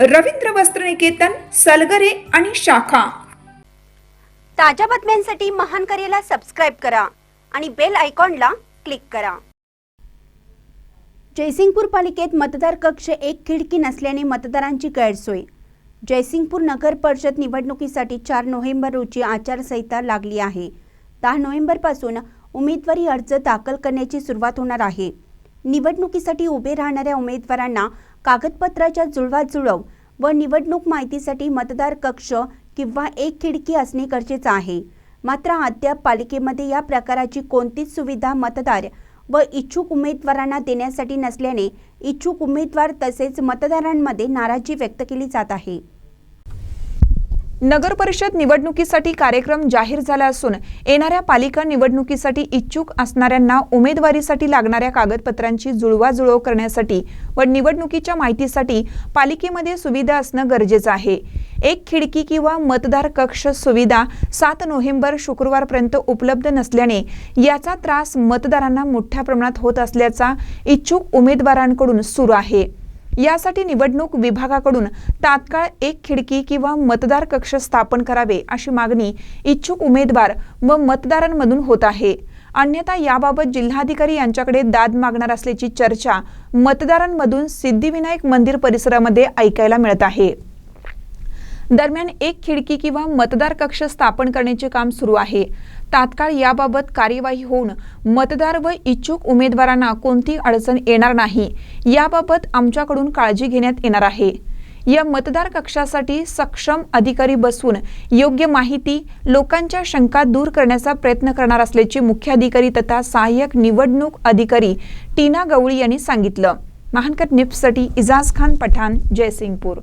रवींद्र वस्त्रनिकेतन सलगरे आणि शाखा. ताज्या बातम्यांसाठी महान करेला सबस्क्राईब करा आणि बेल आयकॉनला क्लिक करा. जयसिंगपूर पालिकेत मतदार कक्ष एक खिडकी नसल्याने मतदारांची गैरसोय. जयसिंगपूर नगर परिषद निवडणुकीसाठी चार नोव्हेंबर रोजी आचारसंहिता लागली आहे. दहा नोव्हेंबरपासून उमेदवारी अर्ज दाखल करण्याची सुरुवात होणार आहे. निवडणुकीसाठी उभे राहणाऱ्या उमेदवारांना कागदपत्राच्या जुळवाजुळव व निवडणूक माहितीसाठी मतदार कक्ष किंवा एक खिडकी असणे गरजेचं आहे. मात्र अद्याप पालिकेमध्ये या प्रकाराची कोणतीच सुविधा मतदार व इच्छुक उमेदवारांना देण्यासाठी नसल्याने इच्छुक उमेदवार तसेच मतदारांमध्ये नाराजी व्यक्त केली जात आहे. नगर परिषद निवडणुकीसाठी कार्यक्रम जाहीर झाला असून येणाऱ्या पालिका निवडणुकीसाठी इच्छुक असणाऱ्यांना उमेदवारीसाठी लागणाऱ्या कागदपत्रांची जुळवाजुळव करण्यासाठी व निवडणुकीच्या माहितीसाठी पालिकेमध्ये सुविधा असणं गरजेचं आहे. एक खिडकी किंवा मतदार कक्ष सुविधा सात नोव्हेंबर शुक्रवारपर्यंत उपलब्ध नसल्याने याचा त्रास मतदारांना मोठ्या प्रमाणात होत असल्याचा इच्छुक उमेदवारांकडून सुरू आहे. यासाठी निवडणूक विभागाकडून तात्काळ एक खिडकी किंवा मतदार कक्ष स्थापन करावे अशी मागणी इच्छुक उमेदवार व मतदारांमधून होत आहे. अन्यथा याबाबत जिल्हाधिकारी यांच्याकडे दाद मागणार असल्याची चर्चा मतदारांमधून सिद्धिविनायक मंदिर परिसरामध्ये ऐकायला मिळत आहे. दरम्यान एक खिडकी किंवा मतदार कक्ष स्थापन करण्याचे काम सुरू आहे. तात्काळ याबाबत कार्यवाही होऊन मतदार व इच्छुक उमेदवारांना कोणती अडचण येणार नाही याबाबत आमच्याकडून काळजी घेण्यात येणार आहे. या मतदार कक्षासाठी सक्षम अधिकारी बसून योग्य माहिती लोकांच्या शंका दूर करण्याचा प्रयत्न करणार असल्याचे मुख्याधिकारी तथा सहाय्यक निवडणूक अधिकारी टीना गवळी यांनी सांगितलं. महानकर निप्ससाठी इजाज खान पठाण जयसिंगपूर.